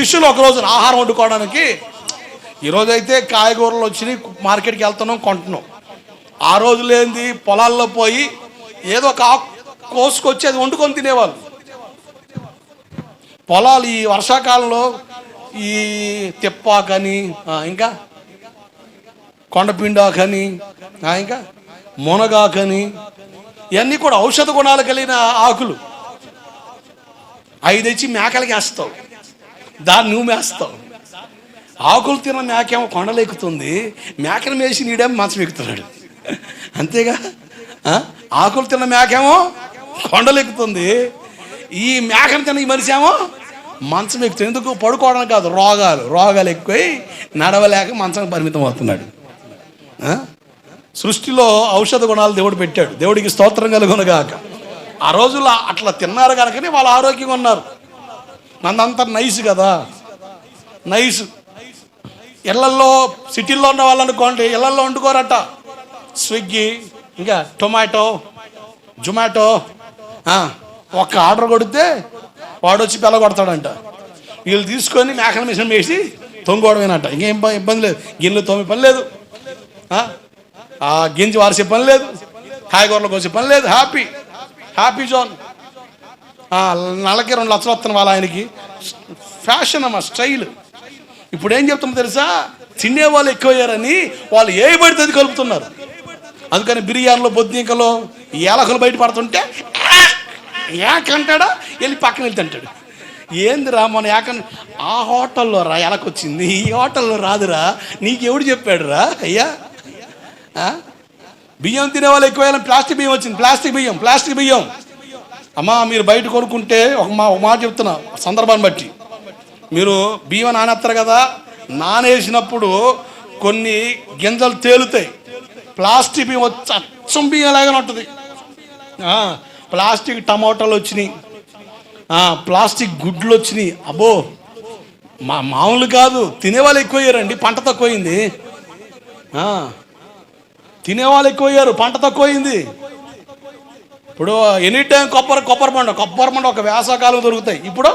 శిష్యులు ఒక రోజున ఆహారం వండుకోవడానికి ఈరోజైతే కాయగూరలు వచ్చినాయి మార్కెట్కి వెళ్తున్నాం కొంటున్నాం. ఆ రోజు లేనిది పొలాల్లో పోయి ఏదో ఒక ఆకు కోసుకొచ్చి అది వండుకొని తినేవాళ్ళు. పొలాలు ఈ వర్షాకాలంలో ఈ తిప్పాకని ఇంకా కొండపిండాకని ఇంకా మునగాకని ఇవన్నీ కూడా ఔషధ గుణాలు కలిగిన ఆకులు. అవి తెచ్చి మేకలకి వేస్తావు దాన్ని నువ్వు మేస్తావు. ఆకులు తిన్న మేకేమో కొండలెక్కుతుంది మేకను మేసి నీడేమో మంచం ఎక్కుతున్నాడు. అంతేగా? ఆకులు తిన్న మేకేమో కొండలెక్కుతుంది ఈ మేకను తిన్న ఈ మనిషి ఏమో మంచం ఎక్కుతుంది. ఎందుకు? పడుకోవడం కాదు రోగాలు. రోగాలు ఎక్కువై నడవలేక మంచం పరిమితం అవుతున్నాడు. సృష్టిలో ఔషధ గుణాలు దేవుడు పెట్టాడు. దేవుడికి స్తోత్రం కలుగునగాక ఆ రోజుల్లో అట్లా తిన్నారు కనుకనే వాళ్ళు ఆరోగ్యంగా ఉన్నారు. నందంతా నైస్ కదా. నైస్ ఇళ్ళల్లో సిటీల్లో ఉన్న వాళ్ళు అనుకోండి ఇళ్ళల్లో వండుకోరట. స్విగ్గీ ఇంకా టొమాటో జొమాటో ఒక్క ఆర్డర్ కొడితే వాడు వచ్చి పిల్ల కొడతాడంట వీళ్ళు తీసుకొని మేకల మిషన్ వేసి తొంగోవడమేనట ఇంకేం ఇబ్బంది లేదు. గిన్నెలు తోమి పని లేదు. ఆ? గింజి వారిసే పని లేదు. కాయగూరలకు వచ్చే పని లేదు. హ్యాపీ హ్యాపీ జోన్ నెలకి రెండు లక్షలు వస్తున్నాం వాళ్ళ ఆయనకి. ఫ్యాషన్ అమ్మా స్టైల్. ఇప్పుడు ఏం చెప్తామో తెలుసా? తినే వాళ్ళు ఎక్కువయ్యారని వాళ్ళు ఏ పడితే అది కలుపుతున్నారు. అందుకని బిర్యానీలో బొద్దింకలో ఏలకలు బయట పడుతుంటే ఏకంటాడా వెళ్ళి పక్కన వెళ్తే అంటాడు. ఏందిరా మన ఏకన్ ఆ హోటల్లో రా ఎలకొచ్చింది ఈ హోటల్లో రాదురా. నీకెవడు చెప్పాడురా చెప్పాడు రా? అయ్యా. బియ్యం తినే వాళ్ళు ఎక్కువ ప్లాస్టిక్ బియ్యం వచ్చింది. ప్లాస్టిక్ బియ్యం ప్లాస్టిక్ బియ్యం. అమ్మా మీరు బయట కొనుక్కుంటే ఒక మా ఒక మాట చెప్తున్నా సందర్భాన్ని బట్టి. మీరు బియ్యం నానేస్తారు కదా నానేసినప్పుడు కొన్ని గింజలు తేలుతాయి. ప్లాస్టిక్ బియ్యం వచ్చి అచ్చం బియ్యం లాగానే ఉంటుంది. ప్లాస్టిక్ టమాటాలు వచ్చినాయి. ప్లాస్టిక్ గుడ్లు వచ్చినాయి. అబ్బో మా మామూలు కాదు తినేవాళ్ళు ఎక్కువయ్యారండి పంట తక్కువైంది. ఆ, తినేవాళ్ళు ఎక్కువయ్యారు పంట తక్కువైంది. ఇప్పుడు ఎనీ టైం కొబ్బరి కొబ్బరి పండు కొబ్బరి పండు ఒక వేసవకాలం దొరుకుతాయి. ఇప్పుడు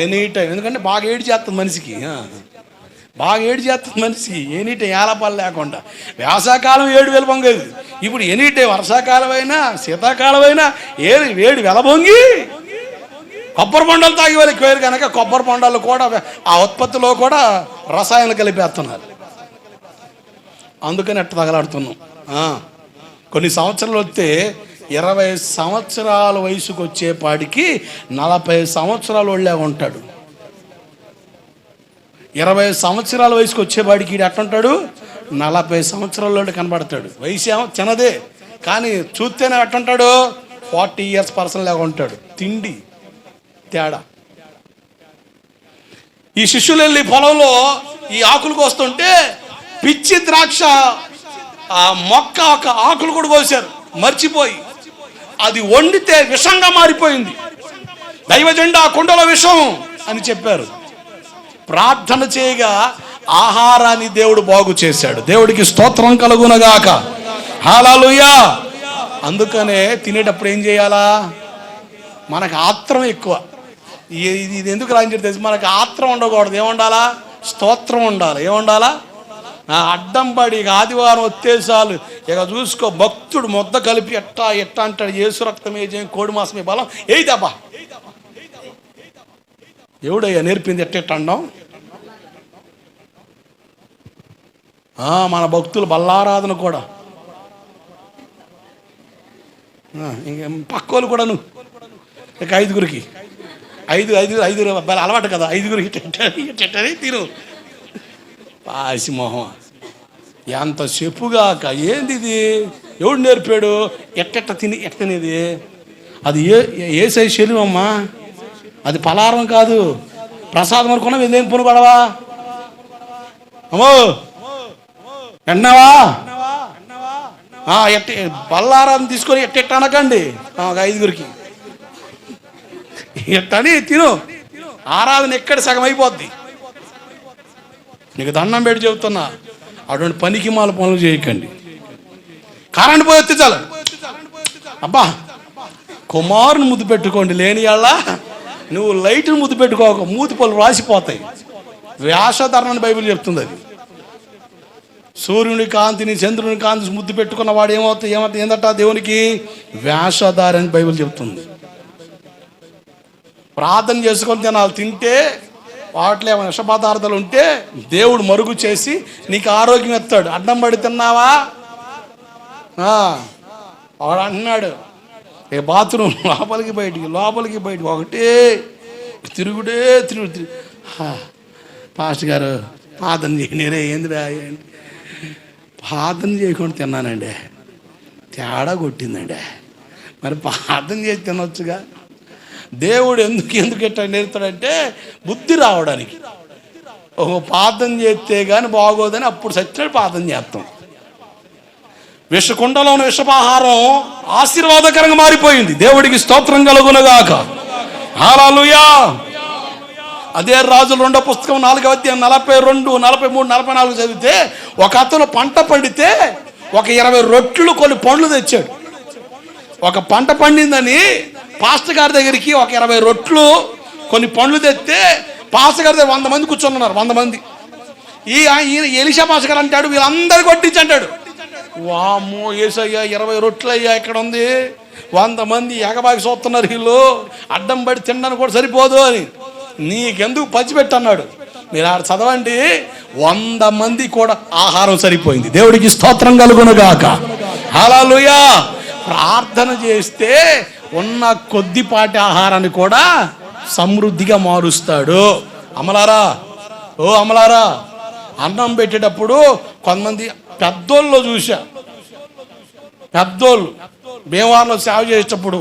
ఎనీ టైం ఎందుకంటే బాగా ఏడు చేస్తుంది మనిషికి బాగా ఏడు చేస్తుంది మనిషికి ఎనీ టైం ఏలపాలు లేకుండా. వేసవకాలం ఏడు వెలబొంగేది ఇప్పుడు ఎనీ టైం వర్షాకాలం అయినా శీతాకాలం అయినా ఏది వేడి వెలబొంగి కొబ్బరి బొండాలు తాగి వాళ్ళకి వేరు కనుక కొబ్బరి బొండాలు కూడా ఆ ఉత్పత్తిలో కూడా రసాయనాలు కలిపేస్తున్నారు. అందుకని ఎట్ట తగలాడుతున్నాం. కొన్ని సంవత్సరాలు వస్తే ఇరవై సంవత్సరాల వయసుకు వచ్చేపాటికి నలభై సంవత్సరాల వాళ్ళే ఉంటాడు. ఇరవై సంవత్సరాల వయసుకు వచ్చేపాటికి ఈడు ఎట్టుంటాడు? నలభై సంవత్సరాల కనబడతాడు. వయసు ఏమో చిన్నదే కానీ చూస్తేనే ఎట్టుంటాడు? ఫార్టీ ఇయర్స్ పర్సన్ లాగా ఉంటాడు. తిండి తేడా. ఈ శిష్యులు వెళ్ళి పొలంలో ఈ ఆకులు కోస్తుంటే పిచ్చి ద్రాక్ష ఆ మొక్క ఒక ఆకులు కూడా కోసారు మర్చిపోయి. అది వండితే విషంగా మారిపోయింది. దైవజెండా కుండల విషం అని చెప్పారు. ప్రార్థన చేయగా ఆహారాన్ని దేవుడు బాగు చేశాడు. దేవుడికి స్తోత్రం కలుగునగాక. హాలాలుయా అందుకనే తినేటప్పుడు ఏం చేయాలా? మనకు ఆత్రం ఎక్కువ. ఇది ఇది ఎందుకు రాని తెలుసు? మనకు ఆత్రం ఉండకూడదు. ఏముండాలా స్తోత్రం ఉండాలి ఏముండాలా అడ్డం పడి ఇక ఆదివారం వచ్చేసాలు ఇక చూసుకో భక్తుడు మొద్ద కలిపి ఎట్టా ఎట్టా అంటాడు ఏసు రక్తం ఏజేం కోడి మాసమే బలం ఏదబ్బా ఎవడయ్యా నేర్పింది ఎట్టెట్ట అండం ఆ, మన భక్తులు బల్లారాధన కూడా ఆ, పక్కోళ్ళు కూడా నువ్వు ఇక ఐదుగురికి ఐదు ఐదు ఐదుగురు అలవాటు కదా ఐదుగురికి ఇట్టని తిను పాసిమొహం ఎంత చెప్పుగాక ఏంది ఇది ఎవడు నేర్పాడు? ఎట్టెట్ట తిని ఎట్టనేది అది ఏ ఏసై సైజు శరీరం అమ్మా? అది పలారం కాదు. ప్రసాదం అనుకున్నా వెళ్ళేం పొను పడవా? అమ్మో! ఎన్నవా ఎట్ట బల్లారం తీసుకొని ఎట్టెట్ట అనకండి? ఒక ఐదుగురికి. ఎట్టని తిను. ఆరాధన ఎక్కడ సగం అయిపోద్ది? నీకు దండం పెట్టి చెబుతున్నా. అటువంటి పనికి మాల పనులు చేయకండి. కరెంట్ పోయి వస్తే చాలు. అబ్బా కుమారుని ముద్దు పెట్టుకోండి. లేని వాళ్ళ నువ్వు లైట్ని ముద్దు పెట్టుకోక. మూతి పళ్ళు రాసిపోతాయి. వ్యాసధరణ అని బైబిల్ చెప్తుంది అది. సూర్యుని కాంతిని చంద్రుని కాంతి ముద్దు పెట్టుకున్న వాడు ఏమవుతుంది ఏమవుతుంది ఏందట దేవునికి? వ్యాసధార అని బైబిల్ చెప్తుంది. ప్రార్థన చేసుకొని తినాలి. తింటే వాటిలో ఏమైనా విష పదార్థాలు ఉంటే దేవుడు మరుగు చేసి నీకు ఆరోగ్యం ఎత్తాడు. అన్నం పడి తిన్నావా? వాడు అంటున్నాడు ఏ బాత్రూమ్ లోపలికి బయటికి లోపలికి బయటికి ఒకటే తిరుగుడే తిరుగు తిరుగు. హా, పాస్టర్ గారు పాదం చేయనిరే ఏందిరా పాదం చేయకుండా తిన్నానండి. తేడా కొట్టిందండి. మరి పాదం చేసి తినొచ్చుగా? దేవుడు ఎందుకు ఎందుకు ఎట్లా నేర్తాడంటే బుద్ధి రావడానికి. ఒక పాదం చేస్తే కానీ బాగోదని అప్పుడు సచ్చినట్టు పాదం చేస్తాం. విషకుండలో ఉన్న విషపాహారం ఆశీర్వాదకరంగా మారిపోయింది. దేవుడికి స్తోత్రం కలుగునగాక. హాలూయా అదే రాజులు రెండో పుస్తకం నాలుగవ అధ్యాయం నలభై రెండు నలభై మూడు నలభై నాలుగు చదివితే ఒక అతను పంట పండితే ఒక ఇరవై రొట్లు కొన్ని పండ్లు తెచ్చాడు. ఒక పంట పండిందని పాస్టర్ గారి దగ్గరికి ఒక ఇరవై రొట్లు కొన్ని పండ్లు తెస్తే పాస్టర్ గారి దగ్గర వంద మంది కూర్చున్నారు వంద మంది. ఈ ఈయన ఎలిషా పాస్టర్ గారు అంటాడు వీళ్ళందరూ కొట్టించి అంటాడు. వామ్మో ఏసయ్యా ఇరవై రొట్లు అయ్యా ఇక్కడ ఉంది. వంద మంది ఎగబాకి చూస్తున్నారు వీళ్ళు. అడ్డం పడి తినడానికి కూడా సరిపోదు అని. నీకెందుకు పంచిపెట్టు అన్నాడు. మీరు ఆడ చదవండి వంద మంది కూడా ఆహారం సరిపోయింది. దేవుడికి స్తోత్రం కలుగునుగాక హల్లెలూయా. ప్రార్థన చేస్తే ఉన్న కొద్దిపాటి ఆహారాన్ని కూడా సమృద్ధిగా మారుస్తాడు. అమలారా ఓ అమలారా అన్నం పెట్టేటప్పుడు కొంతమంది పెద్దోళ్ళు చూశా. పెద్దోళ్ళు భీమవరంలో సేవ చేసేటప్పుడు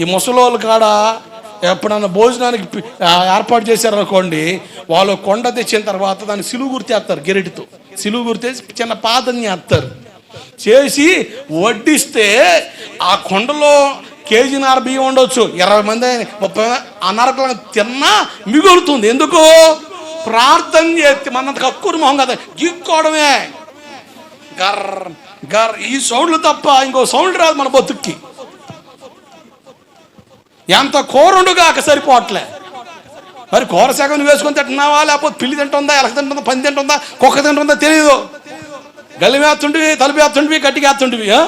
ఈ ముసలోళ్ళు కాడ ఎప్పుడన్నా భోజనానికి ఏర్పాటు చేశారనుకోండి వాళ్ళు కొండ తెచ్చిన తర్వాత దాన్ని సిలువు గుర్తేస్తారు గెరెటితో. సిలువు గుర్తేసి చిన్న పాతని చేస్తారు చేసి వడ్డిస్తే ఆ కొండలో కేజీన్నర బియ్యం ఉండొచ్చు ఇరవై మంది ముప్పై మంది తిన్నా మిగులుతుంది. ఎందుకు? ప్రార్థన చేస్తే మనంత కక్కురు మొహం కదా. గిక్కోవడమే. గర్ గర్ ఈ సౌండ్లు తప్ప ఇంకో సౌండ్ రాదు మన బతుక్కి. ఎంత కూరండుగాక సరిపోవట్లే. మరి కూర సగం వేసుకొని తింటున్నావా? లేకపోతే పిల్లి తింటుందా? ఎలక తింటుందా? పంది తింటుందా? కుక్క తింటుందా? తెలియదు గల్లి వేస్తుంటివి తలుపు వేస్తుంటివి గట్టిగా వేస్తుంటివి ఆ?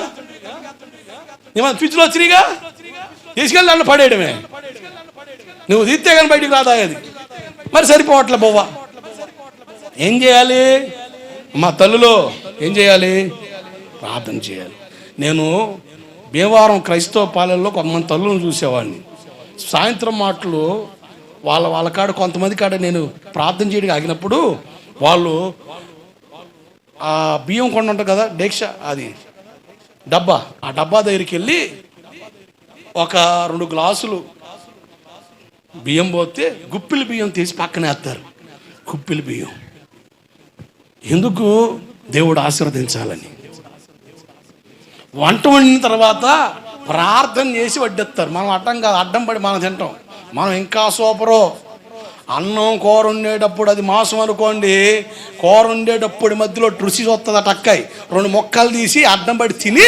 ఏమన్నా పిచ్చులు వచ్చినాయిగా? తీసుకెళ్ళి నన్ను పడేయడమే. నువ్వు తీస్తే కానీ బయటికి రాదా అది? మరి సరిపోవట్లే బొవ్వ. ఏం చేయాలి? మా తల్లులో ఏం చేయాలి? ప్రార్థన చేయాలి. నేను భీమవరం క్రైస్తవ పాలెల్లో కొంతమంది తల్లులను చూసేవాడిని. సాయంత్రం మాటలు వాళ్ళ వాళ్ళ కాడ కొంతమంది కాడ నేను ప్రార్థన చేయడానికి ఆగినప్పుడు వాళ్ళు ఆ బియ్యం కొండ ఉంటుంది కదా డేక్ష అది డబ్బా. ఆ డబ్బా దగ్గరికి వెళ్ళి ఒక రెండు గ్లాసులు బియ్యం పోతే గుప్పిలి బియ్యం తీసి పక్కన వేస్తారు. గుప్పిలి బియ్యం. ఎందుకు? దేవుడు ఆశీర్వదించాలని. వంట వండిన తర్వాత ప్రార్థన చేసి వడ్డిస్తారు. మనం అడ్డం కాదు అడ్డం పడి మనం తింటాం. మనం ఇంకా సూపరు. అన్నం కూర వండేటప్పుడు అది మాంసం అనుకోండి కూర వండేటప్పుడు మధ్యలో రుచి వస్తుంది అటక్కాయి రెండు మొక్కలు తీసి అడ్డం పడి తిని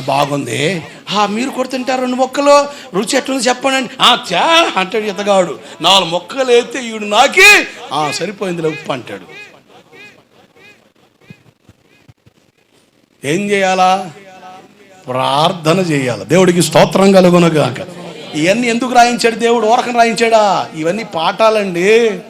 బాగుంది. మీరు కూడా తింటారు రెండు మొక్కలు? రుచి ఎట్లుంది చెప్పండి. ఆ చా అంటాడు ఇతగాడు నాలుగు మొక్కలు అయితే ఈడు నాకి "ఆ, సరిపోయిందిలే ఉప్పు అంటాడు. ఏం చేయాలా? ప్రార్థన చేయాలి. దేవుడికి స్తోత్రం కలుగునగాక ఇవన్నీ ఎందుకు రాయించాడు దేవుడు? ఓరకం రాయించాడా? ఇవన్నీ పాఠాలండి.